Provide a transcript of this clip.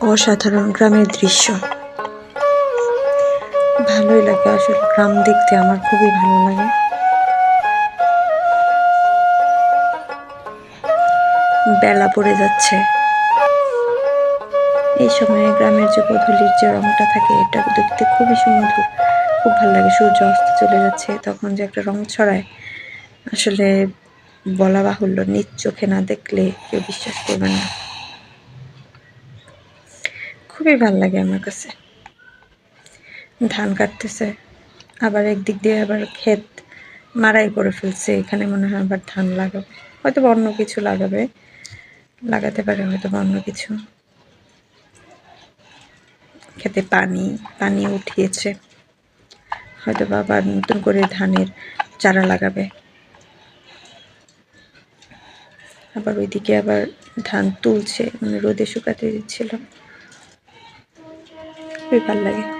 অসাধারণ গ্রামের দৃশ্য। ভালোই লাগে আসলে গ্রাম দেখতে, আমার খুবই ভালো লাগে। বেলা পড়ে যাচ্ছে। এই সময়ে গ্রামের যে গধূলির যে রংটা থাকে, এটা দেখতে খুবই সুমধুর। খুব ভালো লাগে, সূর্য অস্ত চলে যাচ্ছে, তখন যে একটা রং ছড়ায়, আসলে বলা বাহুল্য, নিজ চোখে না দেখলে কেউ বিশ্বাস করবে না। খুবই ভালো লাগে আমার কাছে। ধান কাটতেছে, আবার একদিক দিয়ে আবার ক্ষেত মারাই করে ফেলছে, এখানে মনে হয় আবার ধান লাগাবে। হয়তো অন্য কিছু লাগাবে, লাগাতে পারে হয়তো অন্য কিছু। খেতে পানি পানি উঠিয়েছে হয়তো বা আবার নতুন করে ধানের চারা লাগাবে। আবার ওইদিকে আবার ধান তুলছে মানে রোদে শুকাতে দিচ্ছিল। খুবই ভালো লাগে।